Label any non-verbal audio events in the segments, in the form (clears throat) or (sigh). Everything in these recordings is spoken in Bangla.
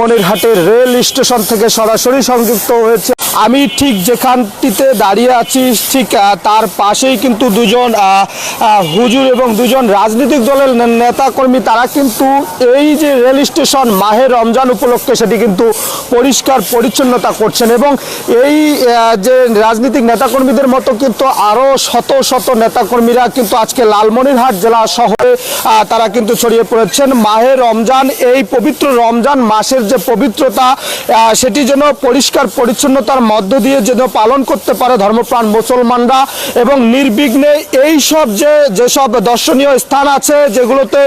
মনিরহাটের রেল স্টেশন থেকে সরাসরি সংযুক্ত হয়েছে। আমি ঠিক যেখানটিতে দাঁড়িয়ে আছি, ঠিক তার পাশেই কিন্তু দুজন হুজুর এবং দুজন রাজনৈতিক দলের নেতাকর্মী, তারা কিন্তু এই যে রেল স্টেশন মাহে রমজান উপলক্ষে সেটি কিন্তু পরিষ্কার পরিচ্ছন্নতা করছেন এবং এই যে রাজনৈতিক নেতাকর্মীদের মতো কিন্তু আরও শত শত নেতাকর্মীরা কিন্তু আজকে লালমনিরহাট জেলা শহরে তারা কিন্তু ছড়িয়ে পড়েছেন। মাহে রমজান, এই পবিত্র রমজান মাসের যে পবিত্রতা সেটি যেন পরিষ্কার পরিচ্ছন্নতার মধ্য দিয়ে যেন পালন করতে পারে ধর্মপ্রাণ মুসলমানরা এবং নির্বিঘ্নে এই সব যে যেসব দর্শনীয় স্থান আছে, যেগুলোতে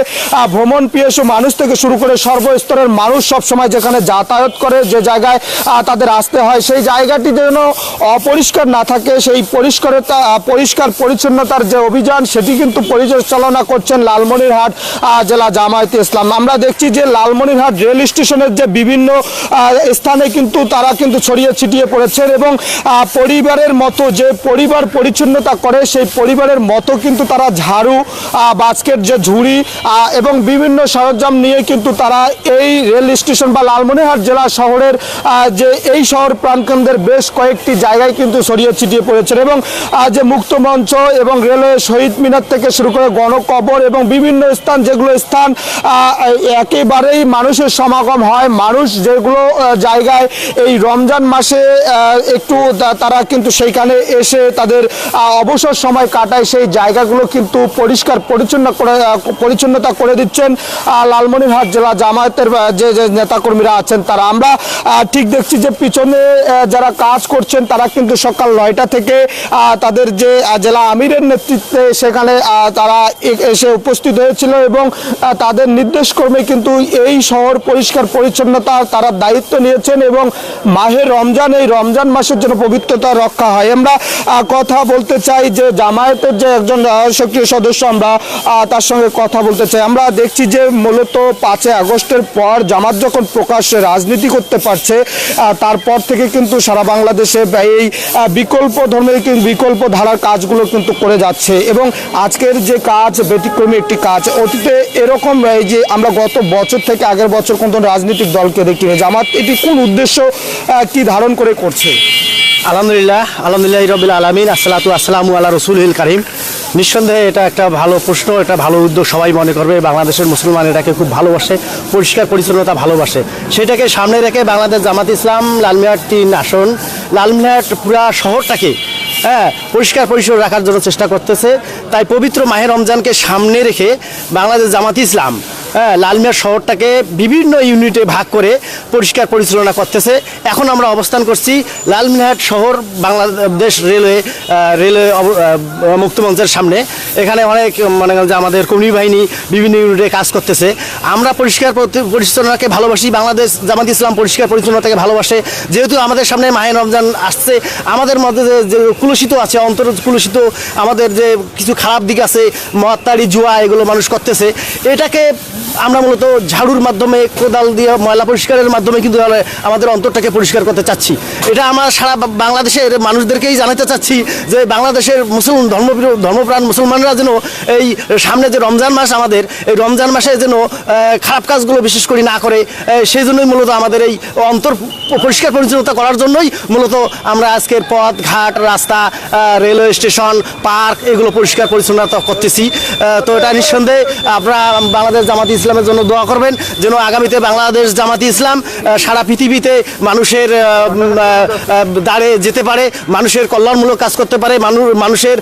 ভ্রমণ পিয়েসু মানুষ থেকে শুরু করে সর্বস্তরের মানুষ সব সময় যেখানে যাতায়াত করে, যে জায়গায় তাদের আসতে হয়, সেই জায়গাটি যেন অপরিষ্কার না থাকে, সেই পরিষ্কারতা পরিষ্কার পরিচ্ছন্নতার যে অভিযান, সেটি কিন্তু পরিচালনা করছেন লালমনিরহাট জেলা জামায়াতে ইসলাম। আমরা দেখছি যে লালমনিরহাট রেল স্টেশনের যে বিভিন্ন স্থানে কিন্তু তারা কিন্তু ছড়িয়ে ছিটিয়ে পড়েছেন এবং পরিবারের মতো যে পরিবার পরিচ্ছন্নতা করে সেই পরিবারের মতো কিন্তু তারা ঝাড়ু বাস্কেট, যে ঝুড়ি এবং বিভিন্ন সরঞ্জাম নিয়ে কিন্তু তারা এই রেল স্টেশন বা লালমনিরহাট জেলা শহরের যে এই শহর প্রাণকেন্দ্রের বেশ কয়েকটি জায়গায় কিন্তু ছড়িয়ে ছিটিয়ে পড়েছেন এবং যে মুক্ত মঞ্চ এবং রেলওয়ে শহীদ মিনার থেকে শুরু করে গণকবর এবং বিভিন্ন স্থান যেগুলো স্থান একেবারেই মানুষের সমাগম হয় মানুষ যেগুলো জায়গায় এই রমজান মাসে একটু তারা কিন্তু সেইখানে এসে তাদের অবসর সময় কাটায়, সেই জায়গাগুলো কিন্তু পরিষ্কার পরিচ্ছন্ন করে পরিচ্ছন্নতা করে দিচ্ছেন লালমনিরহাট জেলা জামায়াতের যে যে নেতাকর্মীরা আছেন তারা। আমরা ঠিক দেখছি যে পিছনে যারা কাজ করছেন তারা কিন্তু সকাল নয়টা থেকে তাদের যে জেলা আমিরের নেতৃত্বে সেখানে তারা এসে উপস্থিত হয়েছিল এবং তাদের নির্দেশ ক্রমে কিন্তু এই শহর পরিষ্কার পরিচ্ছন্নতা তারা দায়িত্ব নিয়েছেন এবং মাহে রমজান, এই রমজান মাসের জন্য পবিত্রতা রক্ষা হয়। আমরা কথা বলতে চাই যে জামায়াতের যে একজন সক্রিয় সদস্য, আমরা তার সঙ্গে কথা বলতে চাই। আমরা দেখছি যে মূলত পাঁচই আগস্টের পর জামাত যখন প্রকাশ্যে রাজনীতি করতে পারছে তারপর থেকে কিন্তু সারা বাংলাদেশে এই বিকল্প ধর্মের বিকল্প ধারার কাজগুলো কিন্তু করে যাচ্ছে এবং আজকের যে কাজ ব্যতিক্রমী একটি কাজ, অতীতে এরকম এই যে আমরা গত বছর থেকে আগের বছর কোন রাজনৈতিক দলকে দেখিনি জামাত, এটি কোন উদ্দেশ্য কি ধারণ করে করছে? আলহামদুলিল্লাহ আলহামদুলিল্লাহ রবিল আলমিন, আসসালাতু আসসালামু আল্লাহ রসুল কারিম। নিঃসন্দেহে এটা একটা ভালো প্রশ্ন, এটা ভালো উদ্যোগ সবাই মনে করবে, বাংলাদেশের মুসলমান এটাকে খুব ভালোবাসে, পরিষ্কার পরিচ্ছন্নতা ভালোবাসে। সেটাকে সামনে রেখে বাংলাদেশ জামাত ইসলাম লালমিহাট তিন আসন লালমিহাট পুরা শহরটাকে হ্যাঁ পরিষ্কার পরিচ্ছন্ন রাখার জন্য চেষ্টা করতেছে। তাই পবিত্র মাহের রমজানকে সামনে রেখে বাংলাদেশ জামাত ইসলাম হ্যাঁ লালমিয়ার শহরটাকে বিভিন্ন ইউনিটে ভাগ করে পরিষ্কার পরিচালনা করতেছে। এখন আমরা অবস্থান করছি লালমিনহাট শহর বাংলাদেশ রেলওয়ে রেলওয়ে মুক্তমঞ্চের সামনে। এখানে অনেক মানে যে আমাদের কর্মী বাহিনী বিভিন্ন ইউনিটে কাজ করতেছে। আমরা পরিষ্কার পরি- পরিচ্ছন্নতাকে ভালোবাসি, বাংলাদেশ জামাত ইসলাম পরিষ্কার পরিচ্ছন্নতাকে ভালোবাসে। যেহেতু আমাদের সামনে মাহে রমজান আসছে, আমাদের মধ্যে যে কুলুষিত আছে, অন্তর কুলুষিত, আমাদের যে কিছু খারাপ দিক আছে, মহাত্তারি জুয়া এগুলো মানুষ করতেছে, এটাকে আমরা মূলত ঝাড়ুর মাধ্যমে, কোদাল দিয়ে ময়লা পরিষ্কারের মাধ্যমে কিন্তু আমাদের অন্তরটাকে পরিষ্কার করতে চাচ্ছি। এটা আমরা সারা বাংলাদেশের মানুষদেরকেই জানাতে চাচ্ছি যে বাংলাদেশের মুসলমান ধর্ম ধর্মপ্রাণ মুসলমানরা যেন এই সামনে যে রমজান মাস আমাদের, এই রমজান মাসে যেন খারাপ কাজগুলো বিশেষ করে না করে সেই জন্যই মূলত আমাদের এই অন্তর পরিষ্কার পরিচ্ছন্নতা করার জন্যই মূলত আমরা আজকের পথ, ঘাট, রাস্তা রেলওয়ে স্টেশন, পার্ক, এগুলো পরিষ্কার পরিচ্ছন্নতা করতেছি। তো এটা নিঃসন্দেহে আমরা বাংলাদেশ জামাতি ইসলামের জন্য দোয়া করবেন, যেন আগামীতে বাংলাদেশ জামাতি ইসলাম সারা পৃথিবীতে মানুষের দ্বারে যেতে পারে, মানুষের কল্যাণমূলক কাজ করতে পারে মানুষ মানুষের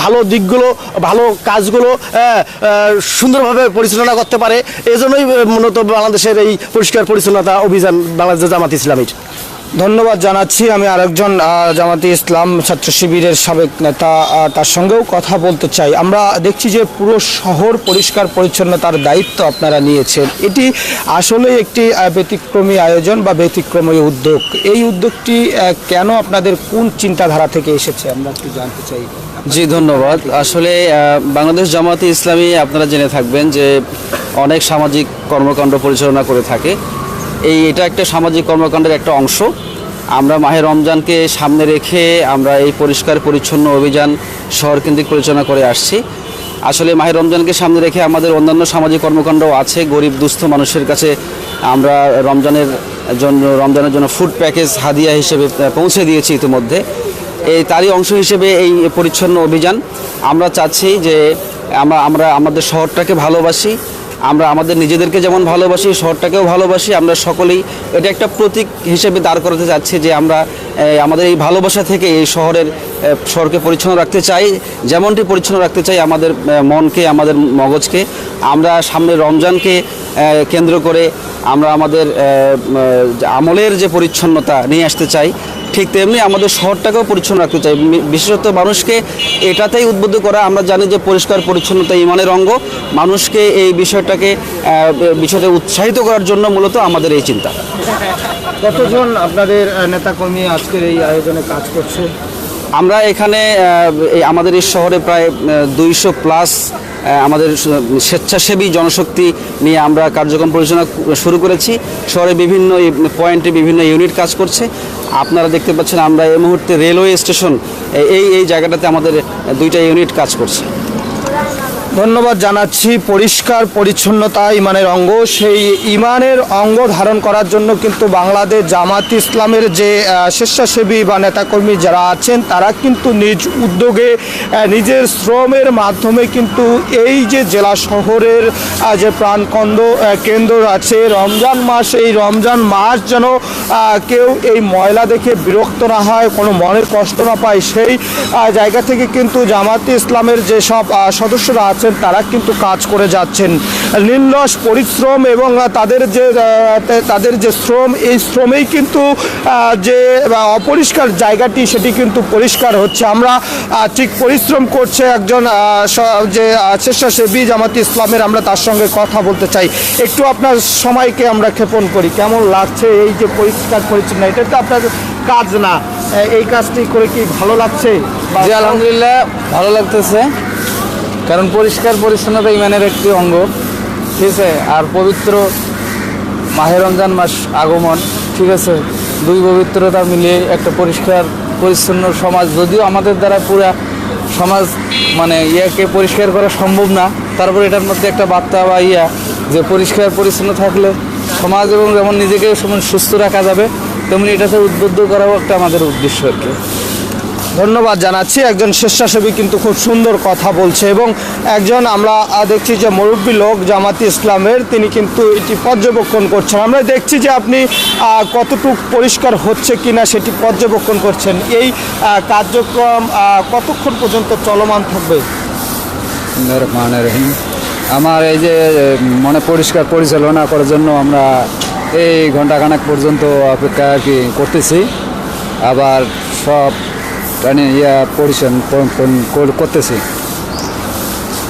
ভালো দিকগুলো, ভালো কাজগুলো সুন্দরভাবে পরিচালনা করতে পারে। এজন্যই মূলত বাংলাদেশের এই পরিষ্কার পরিচ্ছন্নতা অভিযান বাংলাদেশ জামাত ইসলামীর। ধন্যবাদ জানাচ্ছি। আমি আরেকজন জামাতি ইসলাম ছাত্র শিবিরের সাবেক নেতা তার সঙ্গেও কথা বলতে চাই। আমরা দেখছি যে পুরো শহর পরিষ্কার পরিচ্ছন্নতার দায়িত্ব আপনারা নিয়েছেন। এটি আসলে একটি ব্যতিক্রমী আয়োজন বা ব্যতিক্রমী উদ্যোগ। এই উদ্যোগটি কেন আপনাদের কোন চিন্তাধারা থেকে এসেছে, আমরা একটু জানতে চাই। জি, ধন্যবাদ। আসলে বাংলাদেশ জামাতে ইসলামী আপনারা জেনে থাকবেন যে অনেক সামাজিক কর্মকাণ্ড পরিচালনা করে থাকে। এই এটা একটা সামাজিক কর্মকাণ্ডের একটা অংশ। আমরা মাহে রমজানকে সামনে রেখে আমরা এই পরিষ্কার পরিচ্ছন্ন অভিযান শহরকেন্দ্রিক পরিচালনা করে আসছি। আসলে মাহে রমজানকে সামনে রেখে আমাদের অন্যান্য সামাজিক কর্মকাণ্ডও আছে। গরিব, দুস্থ মানুষের কাছে আমরা রমজানের জন্য রমজানের জন্য ফুড প্যাকেজ হাদিয়া হিসেবে পৌঁছে দিয়েছি ইতিমধ্যে। এই তারই অংশ হিসেবে এই পরিচ্ছন্ন অভিযান। আমরা চাচ্ছি যে আমরা আমরা আমাদের শহরটাকে ভালোবাসি। আমরা আমাদের নিজেদেরকে যেমন ভালোবাসি, শহরটাকেও ভালোবাসি, আমরা সকলেই এটা একটা প্রতীক হিসেবে দাঁড় করাতে চাচ্ছি যে আমরা আমাদের এই ভালোবাসা থেকে এই শহরের শহরকে পরিচ্ছন্ন রাখতে চাই, যেমনটি পরিচ্ছন্ন রাখতে চাই আমাদের মনকে, আমাদের মগজকে। আমরা সামনে রমজানকে কেন্দ্র করে আমরা আমাদের আমলের যে পরিচ্ছন্নতা নিয়ে আসতে চাই ঠিক তেমনি আমাদের শহরটাকেও পরিচ্ছন্ন রাখতে চাই। বিশেষত মানুষকে এটাতেই উদ্বুদ্ধ করা। আমরা জানি যে পরিষ্কার, পরিচ্ছন্নতা ইমানের অঙ্গ। মানুষকে এই বিষয়টাকে বিষয়টা উৎসাহিত করার জন্য মূলত আমাদের এই চিন্তা। কতজন আপনাদের নেতাকর্মী আজকের এই আয়োজনে কাজ করছে? আমরা এখানে আমাদের এই শহরে প্রায় দুইশো প্লাস আমাদের স্বেচ্ছাসেবী জনশক্তি নিয়ে আমরা কার্যক্রম পরিচালনা শুরু করেছি। শহরে বিভিন্ন পয়েন্টে বিভিন্ন ইউনিট কাজ করছে। আপনারা দেখতে পাচ্ছেন আমরা এই মুহূর্তে রেলওয়ে স্টেশন, এই এই জায়গাটাতে আমাদের দুইটা ইউনিট কাজ করছে। ধন্যবাদ জানাচ্ছি। পরিষ্কার পরিচ্ছন্নতা ইমানের অঙ্গ। সেই ইমানের অঙ্গ ধারণ করার জন্য কিন্তু বাংলাদেশ জামাত ইসলামের যে স্বেচ্ছাসেবী বা নেতাকর্মী যারা আছেন তারা কিন্তু নিজ উদ্যোগে নিজের শ্রমের মাধ্যমে কিন্তু এই যে জেলা শহরের যে প্রাণকন্দ কেন্দ্র আছে রমজান মাস এই রমজান মাস যেন কেউ এই ময়লা দেখে বিরক্ত না হয় কোনো মনের কষ্ট না পায় সেই জায়গা থেকে কিন্তু জামাতে ইসলামের যেসব আহ, সদস্যরা আছেন, তারা কিন্তু কাজ করে যাচ্ছেন। নির্লস পরিশ্রম এবং তাদের যে তাদের যে শ্রম, এই শ্রমেই কিন্তু যে অপরিষ্কার জায়গাটি, সেটি কিন্তু পরিষ্কার হচ্ছে। আমরা ঠিক পরিশ্রম করছে একজন যে স্বেচ্ছাসেবী জামাতে ইসলামের, আমরা তার সঙ্গে কথা বলতে চাই। একটু আপনার সময়কে আমরা ক্ষেপণ করি। কেমন লাগছে এই যে পরিষ্কার পরিচ্ছন্ন? এটা তো আপনার কাজ না। এই কাজটি করে কি ভালো লাগছে? আলহামদুলিল্লাহ, ভালো লাগতেছে। কারণ পরিষ্কার পরিচ্ছন্নতা ইমানের একটি অঙ্গ, ঠিক আছে? আর পবিত্র মাহে রমজান মাস আগমন, ঠিক আছে? দুই পবিত্রতা মিলিয়ে একটা পরিষ্কার, পরিচ্ছন্ন সমাজ। যদিও আমাদের দ্বারা পুরা সমাজ মানে ইয়াকে পরিষ্কার করা সম্ভব না, তারপর এটার মধ্যে একটা বার্তা বা ইয়া যে পরিষ্কার, পরিচ্ছন্ন থাকলে সমাজ এবং যেমন নিজেকে সুস্থ রাখা যাবে, তেমনি এটাতে উদ্বুদ্ধ করাও একটা আমাদের উদ্দেশ্য আর কি। ধন্যবাদ জানাচ্ছি। একজন স্বেচ্ছাসেবী কিন্তু খুব সুন্দর কথা বলছে এবং একজন আমরা দেখছি যে মুরব্বী লোক জামাতি ইসলামের, তিনি কিন্তু এটি পর্যবেক্ষণ করছেন। আমরা দেখছি যে আপনি কতটুক পরিষ্কার হচ্ছে কিনা সেটি পর্যবেক্ষণ করছেন। এই কার্যক্রম কতক্ষণ পর্যন্ত চলমান থাকবে? আমার এই যে মনে পরিষ্কার পরিচালনা করার জন্য আমরা এই ঘন্টাখানেক পর্যন্ত অপেক্ষা আর কি করতেছি। আবার সব ইয়া পরিচালন করতেছি।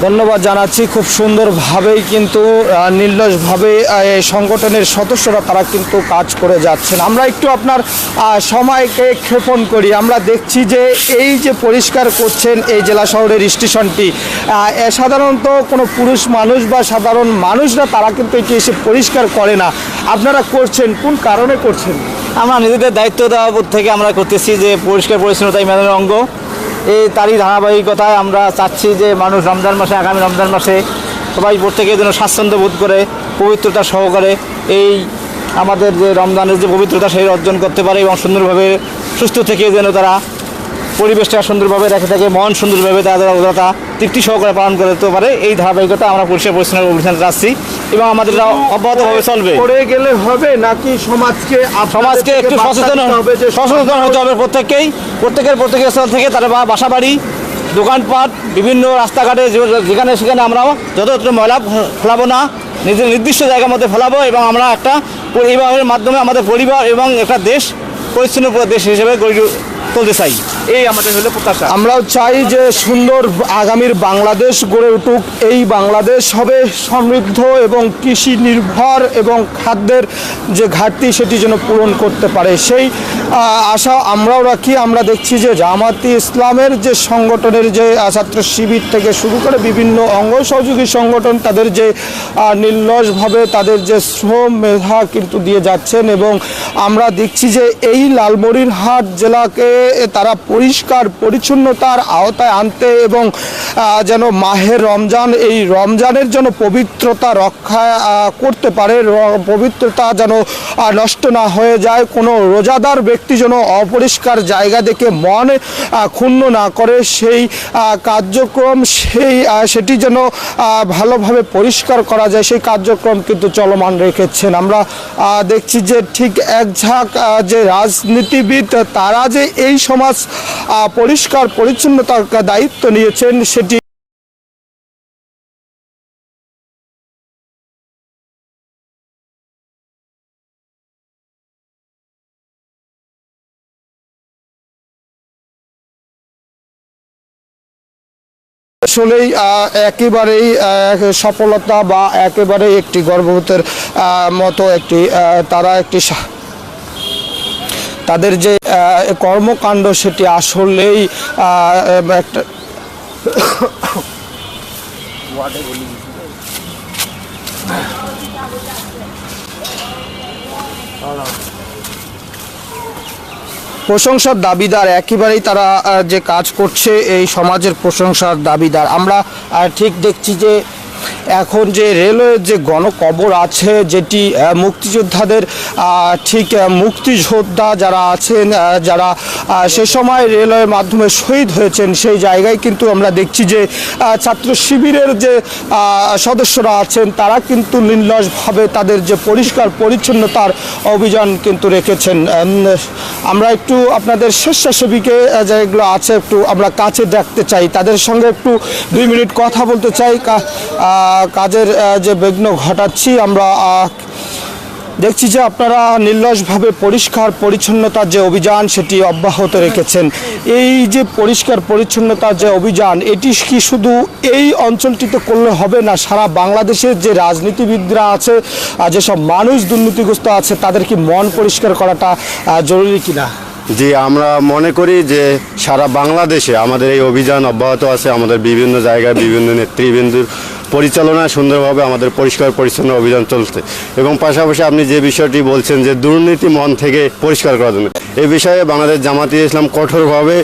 ধন্যবাদ জানাচ্ছি। খুব সুন্দরভাবেই কিন্তু নির্লসভাবে সংগঠনের সদস্যরা তারা কিন্তু কাজ করে যাচ্ছেন। আমরা একটু আপনার সময়কে ক্ষেপণ করি। আমরা দেখছি যে এই যে পরিষ্কার করছেন এই জেলা শহরের স্টেশনটি সাধারণত কোনো পুরুষ মানুষ বা সাধারণ মানুষরা তারা কিন্তু এটি এসে পরিষ্কার করে না। আপনারা করছেন, কোন কারণে করছেন? আমরা নিজেদের দায়িত্ব দেওয়া থেকে আমরা করতেছি যে পরিষ্কার পরিচ্ছন্নতা ইমানের অঙ্গ। এই তারই ধারাবাহিকতায় আমরা চাচ্ছি যে মানুষ রমজান মাসে, আগামী রমজান মাসে সবাই প্রত্যেকে যেন স্বাচ্ছন্দ্য বোধ করে, পবিত্রতা সহকারে এই আমাদের যে রমজানের যে পবিত্রতা, সেই অর্জন করতে পারে এবং সুন্দরভাবে সুস্থ থেকে যেন তারা পরিবেশটা সুন্দরভাবে রেখে থাকে মন সুন্দরভাবে তারা ওরা তৃপ্তি সহকারে পালন করতে পারে। এই ধারাবাহিকতা আমরা পরিষ্কার পরিচ্ছন্ন অভিযান চাচ্ছি এবং আমাদের অব্যাহতভাবে চলবে। করে গেলে হবে নাকি সমাজকে সমাজকে একটু সচেতন হবে যে সচেতন হতে হবে প্রত্যেককেই। প্রত্যেকের প্রত্যেকের স্থল থেকে তারা বা বাসা বাড়ি দোকানপাট বিভিন্ন রাস্তাঘাটে যেখানে সেখানে আমরাও যতটা ময়লা ফেলাবো না। নিজের নির্দিষ্ট জায়গার মধ্যে ফেলাবো এবং আমরা একটা পরিবারের মাধ্যমে আমাদের পরিবার এবং একটা দেশ পরিচ্ছন্ন দেশ হিসেবে গড়ে তুলতে চাই? এই আমাদের হলো প্রত্যাশা। আমরাও চাই যে সুন্দর আগামীর বাংলাদেশ গড়ে উঠুক। এই বাংলাদেশ হবে সমৃদ্ধ এবং কৃষি নির্ভর এবং খাদ্যের যে ঘাটতি সেটি যেন পূরণ করতে পারে। সেই আশা আমরাও রাখি। আমরা দেখছি যে জামাতি ইসলামের যে সংগঠনের যে ছাত্র শিবির থেকে শুরু করে বিভিন্ন অঙ্গ সহযোগী সংগঠন তাদের যে নির্লসভাবে তাদের যে শ্রম মেধা কিন্তু দিয়ে যাচ্ছেন এবং আমরা দেখছি যে এই লালমনিরহাট জেলাকে তারা পরিষ্কার পরিচ্ছন্নতার আওতায় আনতে এবং যেন মাহের রমজান এই রমজানের যেন পবিত্রতা রক্ষা করতে পারে পবিত্রতা যেন নষ্ট না হয়ে যায়, কোনো রোজাদার ব্যক্তি যেন অপরিষ্কার জায়গা দেখে মন ক্ষুণ্ণ না করে, সেই কার্যক্রম, সেই সেটি যেন ভালোভাবে পরিষ্কার করা যায়, সেই কার্যক্রম কিন্তু চলমান রেখেছেন। আমরা দেখছি যে ঠিক এক ঝাঁক যে রাজনীতিবিদ, তারা যে এই সমাজ আহ, পরিষ্কার পরিচ্ছন্নতার দায়িত্ব নিয়েছেন সেটি আসলেই একেবারেই সফলতা বা একেবারেই একটি গর্ভবতের মতো একটি তারা একটি তাদের যে কর্মকাণ্ড সেটি আসলেই একটা প্রশংসার দাবিদার, একেবারেই তারা যে কাজ করছে, এই সমাজের প্রশংসার দাবিদার। আমরা ঠিক দেখছি যে এখন যে রেলওয়ের যে গণকবর আছে, যেটি মুক্তিযোদ্ধাদের ঠিক মুক্তিযোদ্ধা যারা আছেন যারা সে সময় রেলওয়ের মাধ্যমে শহীদ হয়েছেন, সেই জায়গায় কিন্তু আমরা দেখছি যে ছাত্র শিবিরের যে সদস্যরা আছেন, তারা কিন্তু নির্লসভাবে তাদের যে পরিষ্কার পরিচ্ছন্নতার অভিযান কিন্তু রেখেছেন। আমরা একটু আপনাদের স্বেচ্ছাসেবীকে যেগুলো আছে, একটু আমরা কাছে দেখতে চাই। তাদের সঙ্গে একটু দুই মিনিট কথা বলতে চাই। কাজের যে বিঘ্ন ঘটাচ্ছি, আমরা দেখছি যে আপনারা নির্লসভাবে পরিষ্কার পরিচ্ছন্নতার যে অভিযান সেটি অব্যাহত রেখেছেন। এই যে পরিষ্কার পরিচ্ছন্নতার যে অভিযান, এটি কি শুধু এই অঞ্চলটিতে করলে হবে না, সারা বাংলাদেশের যে রাজনীতিবিদরা আছে যেসব মানুষ দুর্নীতিগ্রস্ত আছে, তাদের কি মন পরিষ্কার করাটা জরুরি কিনা? জি, আমরা মনে করি যে সারা বাংলাদেশে আমাদের এই অভিযান অব্যাহত আছে। আমাদের বিভিন্ন জায়গায় বিভিন্ন নেতৃবৃন্দুর পরিচালনায় সুন্দরভাবে আমাদের পরিষ্কার পরিচ্ছন্ন অভিযান চলছে। এবং পাশাপাশি আপনি যে বিষয়টি বলছেন যে দুর্নীতি মন থেকে পরিষ্কার করার জন্য এই বিষয়ে বাংলাদেশ জামাতি ইসলাম কঠোরভাবে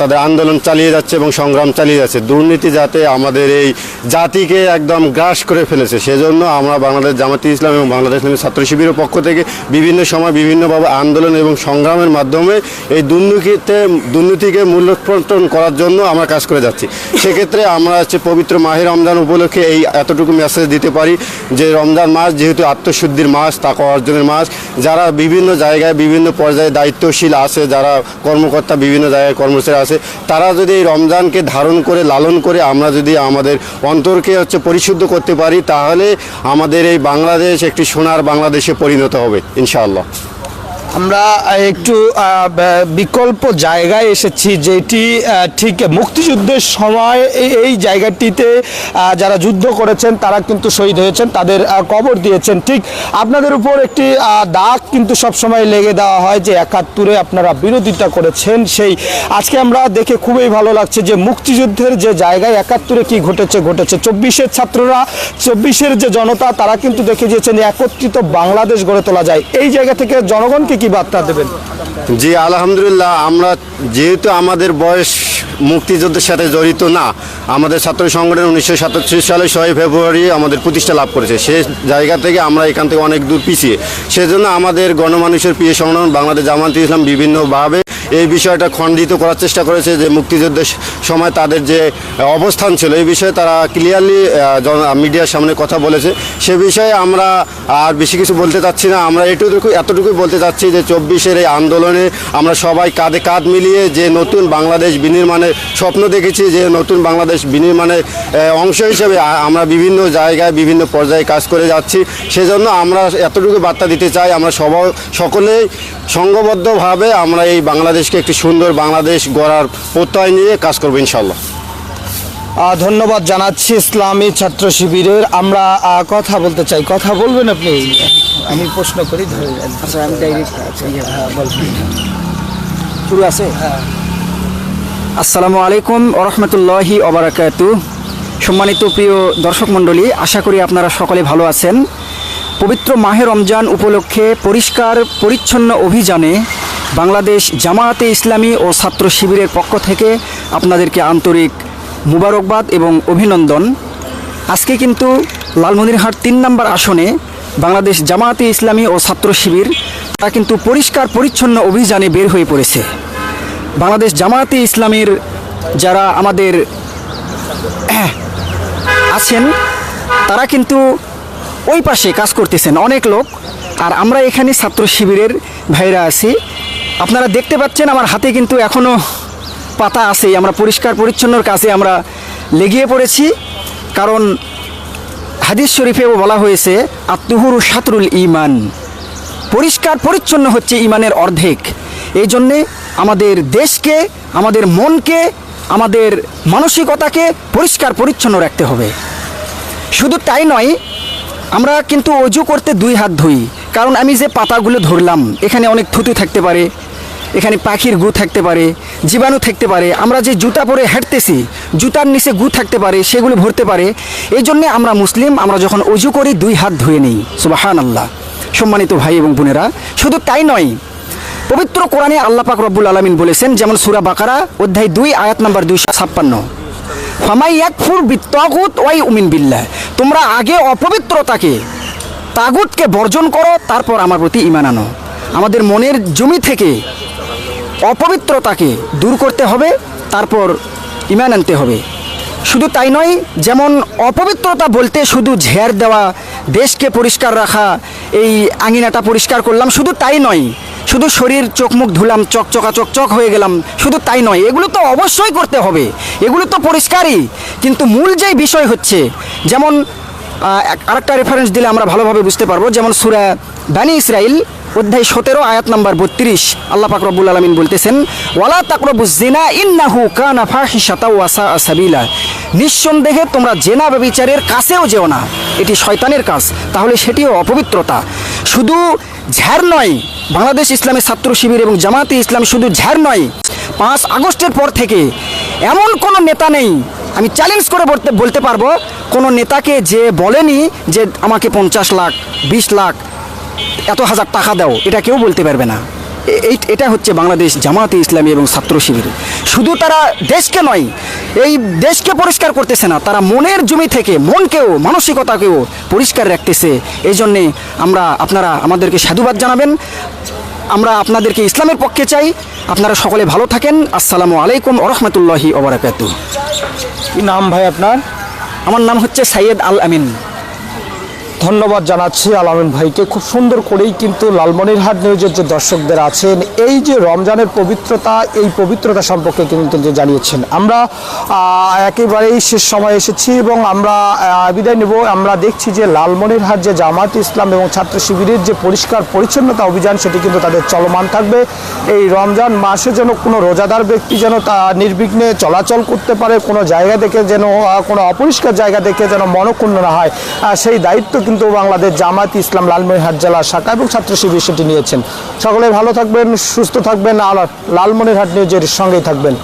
তাদের আন্দোলন চালিয়ে যাচ্ছে এবং সংগ্রাম চালিয়ে যাচ্ছে। দুর্নীতি যাতে আমাদের এই জাতিকে একদম গ্রাস করে ফেলেছে, সেজন্য আমরা বাংলাদেশ জামাতি ইসলাম এবং বাংলাদেশ ইসলামী ছাত্র শিবিরের পক্ষ থেকে বিভিন্ন সময় বিভিন্নভাবে আন্দোলন এবং সংগ্রামের মাধ্যমে এই দুর্নীতিতে, দুর্নীতিকে মূল্যোৎপাদন করার জন্য আমরা কাজ করে যাচ্ছি। সেক্ষেত্রে আমরা হচ্ছে পবিত্র মাহের রমজান উপলক্ষে এই এতটুকু মেসেজ দিতে পারি যে রমজান মাস যেহেতু আত্মশুদ্ধির মাস, তাকে অর্জনের মাস, যারা বিভিন্ন জায়গায়, বিভিন্ন পর্যায়ে দায়িত্বশীল আছে, যারা কর্মকর্তা বিভিন্ন জায়গায় কর্মচারী আছে, তারা যদি এই রমজানকে ধারণ করে, লালন করে আমরা যদি আমাদের অন্তরকে হচ্ছে পরিশুদ্ধ করতে পারি, তাহলে আমাদের এই বাংলাদেশ একটি সোনার বাংলাদেশে পরিণত হবে, ইনশাআল্লাহ। আমরা একটু বিকল্প জায়গায় এসেছি যেটি ঠিক মুক্তিযুদ্ধের সময় এই- জায়গাটিতে যারা যুদ্ধ করেছেন তারা কিন্তু শহীদ হয়েছেন, তাদের কবর দিয়েছেন। ঠিক আপনাদের উপর একটি দাগ কিন্তু সবসময় লেগে দেওয়া হয় যে একাত্তরে আপনারা বিরোধিতা করেছেন সেই, আজকে আমরা দেখে খুবই ভালো লাগছে যে মুক্তিযুদ্ধের যে জায়গায় একাত্তরে কি ঘটেছে ঘটেছে। চব্বিশের ছাত্ররা, চব্বিশের যে জনতা, তারা কিন্তু দেখে দিয়েছেন একত্রিত বাংলাদেশ গড়ে তোলা যায়। এই জায়গা থেকে জনগণকে কি বার্তা দেবেন? জি, আলহামদুলিল্লাহ, আমরা যেহেতু আমাদের বয়স মুক্তিযুদ্ধের সাথে জড়িত না, আমাদের ছাত্র সংগঠন উনিশশো সাতাত্তর সালে ছয় ফেব্রুয়ারি আমাদের প্রতিষ্ঠা লাভ করেছে। সে জায়গা থেকে আমরা এখান থেকে অনেক দূর পিছিয়ে। সেজন্য আমাদের গণমানুষের প্রিয় সংগঠন বাংলাদেশ জামাত ইসলাম বিভিন্নভাবে এই বিষয়টা খণ্ডিত করার চেষ্টা করেছে যে মুক্তিযুদ্ধের সময় তাদের যে অবস্থান ছিল, এই বিষয়ে তারা ক্লিয়ারলি মিডিয়ার সামনে কথা বলেছে। সে বিষয়ে আমরা আর বেশি কিছু বলতে চাচ্ছি না। আমরা এটুকু, এতটুকুই বলতে চাচ্ছি যে চব্বিশের এই আন্দোলনে আমরা সবাই কাঁধে কাঁধ মিলিয়ে যে নতুন বাংলাদেশ বিনির্মাণের স্বপ্ন দেখেছি, যে নতুন বাংলাদেশ বিনির্মাণের অংশ হিসেবে আমরা বিভিন্ন জায়গায় বিভিন্ন পর্যায়ে কাজ করে যাচ্ছি। সেজন্য আমরা এতটুকু বার্তা দিতে চাই, আমরা সবাই সকলেই সংঘবদ্ধভাবে আমরা এই বাংলাদেশকে একটি সুন্দর বাংলাদেশ গড়ার প্রত্যয় নিয়ে কাজ করব ইনশাল্লাহ ধন্যবাদ জানাচ্ছি ইসলামী ছাত্র শিবিরের। আমরা কথা বলতে চাই। কথা বলবেন আপনি? আমি প্রশ্ন করি ধরে আচ্ছা আমি ডাইরেক্ট হ্যাঁ শুরু আছে? আসসালামু আলাইকুম ওরহমতুল্লাহি অবরাকাতু সম্মানিত প্রিয় দর্শক মণ্ডলী আশা করি আপনারা সকলে ভালো আছেন। পবিত্র মাহে রমজান উপলক্ষে পরিষ্কার পরিচ্ছন্ন অভিযানে বাংলাদেশ জামায়াতে ইসলামী ও ছাত্র শিবিরের পক্ষ থেকে আপনাদেরকে আন্তরিক মুবারকবাদ এবং অভিনন্দন। আজকে কিন্তু লালমনিরহাট তিন নম্বর আসনে বাংলাদেশ জামায়াতে ইসলামী ও ছাত্র শিবির তারা কিন্তু পরিষ্কার পরিচ্ছন্ন অভিযানে বের হয়ে পড়েছে। বাংলাদেশ জামায়াতে ইসলামের যারা আমাদের (clears throat) আছেন, তারা কিন্তু ওই পাশে কাজ করতেছেন অনেক লোক। আর আমরা এখানে ছাত্র শিবিরের ভাইরা আছি। আপনারা দেখতে পাচ্ছেন আমার হাতে কিন্তু এখনও পাতা আছে। আমরা পরিষ্কার পরিচ্ছন্নর কাছে আমরা লেগিয়ে পড়েছি। কারণ হাদিস শরীফেও বলা হয়েছে, আত্মহুরু সাতরুল ইমান পরিষ্কার পরিচ্ছন্ন হচ্ছে ইমানের অর্ধেক। এই জন্যে আমাদের দেশকে, আমাদের মনকে, আমাদের মানসিকতাকে পরিষ্কার পরিচ্ছন্ন রাখতে হবে। শুধু তাই নয়, আমরা কিন্তু অজু করতে দুই হাত ধুই। কারণ আমি যে পাতাগুলো ধরলাম, এখানে অনেক থুতু থাকতে পারে, এখানে পাখির গু থাকতে পারে, জীবাণু থাকতে পারে, আমরা যে জুতা পরে হাঁটতেছি, জুতার নিচে গু থাকতে পারে, সেগুলো ভরতে পারে, এই জন্যে আমরা মুসলিম, আমরা যখন অজু করি, দুই হাত ধুয়ে নিই সুবাহান আল্লাহ সম্মানিত ভাই এবং বোনেরা, শুধু তাই নয়, পবিত্র কোরআনে আল্লাহ পাক রব্বুল আলমিন বলেছেন, যেমন সুরা বাকারা, অধ্যায় দুই, আয়াত নাম্বার দুইশো ছাপ্পান্ন। ফামাই একফুর বিত্তাগুত ওয়াই উমিন বিল্লাহ। তোমরা আগে অপবিত্রতাকে তাগুতকে বর্জন করো, তারপর আমার প্রতি ইমান আনো। আমাদের মনের জমি থেকে অপবিত্রতাকে দূর করতে হবে, তারপর ইমান আনতে হবে। শুধু তাই নয়, যেমন অপবিত্রতা বলতে শুধু ঝের দেওয়া, দেশকে পরিষ্কার রাখা, এই আঙিনাটা পরিষ্কার করলাম, শুধু তাই নয়, শুধু শরীর, চোখ মুখ ধুলাম, চকচকা চকচক হয়ে গেলাম, শুধু তাই নয়, এগুলো তো অবশ্যই করতে হবে, এগুলো তো পরিষ্কারই। কিন্তু মূল যেই বিষয় হচ্ছে, যেমন আরেকটা রেফারেন্স দিলে আমরা ভালোভাবে বুঝতে পারব, যেমন সুরা বানি ইসরাইল অধ্যায় সতেরো, আয়াত নাম্বার বত্রিশ। আল্লাহ পাক রব্বুল আলমিন বলতেছেন, ওয়ালা তাকরবু জেনা ইন্নাহু কানা ফাহিশাতা ওয়াসা সাবিলা। নিঃসন্দেহে তোমরা জেনা ব্যবিচারের কাছেও যেও না, এটি শয়তানের কাজ, তাহলে সেটিও অপবিত্রতা। শুধু ঝ্যার নয়, বাংলাদেশ ইসলামী ছাত্র শিবির এবং জামাতে ইসলাম শুধু ঝ্যার নয়, পাঁচ আগস্টের পর থেকে এমন কোনো নেতা নেই আমি চ্যালেঞ্জ করে বলতে বলতে পারব, কোনো নেতাকে যে বলেনি যে আমাকে পঞ্চাশ লাখ, বিশ লাখ, এত হাজার টাকা দাও, এটা কেউ বলতে পারবে না। এই, এটা হচ্ছে বাংলাদেশ জামাতে ইসলামী এবং ছাত্র শিবির। শুধু তারা দেশকে নয়, এই দেশকে পরিষ্কার করতেছে না, তারা মনের জমি থেকে, মনকেও, মানসিকতাকেও পরিষ্কার রাখতেছে। এই জন্যে আমরা আপনারা আমাদেরকে সাধুবাদ জানাবেন। আমরা আপনাদেরকে ইসলামের পক্ষে চাই। আপনারা সকলে ভালো থাকেন। আসসালামু আলাইকুম ওরহমতুল্লাহি ওবরাকাতু কি নাম ভাই আপনার? আমার নাম হচ্ছে সাইয়েদ আল আমিন। ধন্যবাদ জানাচ্ছি আলামিন ভাইকে। খুব সুন্দর করেই কিন্তু লালমনিরহাট নিউজের যে দর্শকদের আছেন, এই যে রমজানের পবিত্রতা, এই পবিত্রতা সম্পর্কে কিন্তু জানিয়েছেন। আমরা একেবারেই শেষ সময় এসেছি এবং আমরা বিদায় নেব। আমরা দেখছি যে লালমনিরহাট যে জামাত ইসলাম এবং ছাত্র শিবিরের যে পরিষ্কার পরিচ্ছন্নতা অভিযান, সেটি কিন্তু তাদের চলমান থাকবে। এই রমজান মাসে যেন কোনো রোজাদার ব্যক্তি যেন তা নির্বিঘ্নে চলাচল করতে পারে, কোনো জায়গা দেখে যেন, কোনো অপরিষ্কার জায়গা দেখে যেন মনক্ষুণ্ণ না হয় সেই দায়িত্ব কিন্তু বাংলাদেশ জামাত ইসলাম লালমনিরহাট জেলা শাখা এবং ছাত্র শিবির সেটি নিয়েছেন। সকলে ভালো থাকবেন, সুস্থ থাকবেন, আর লালমনিরহাট নিউজের সঙ্গেই থাকবেন।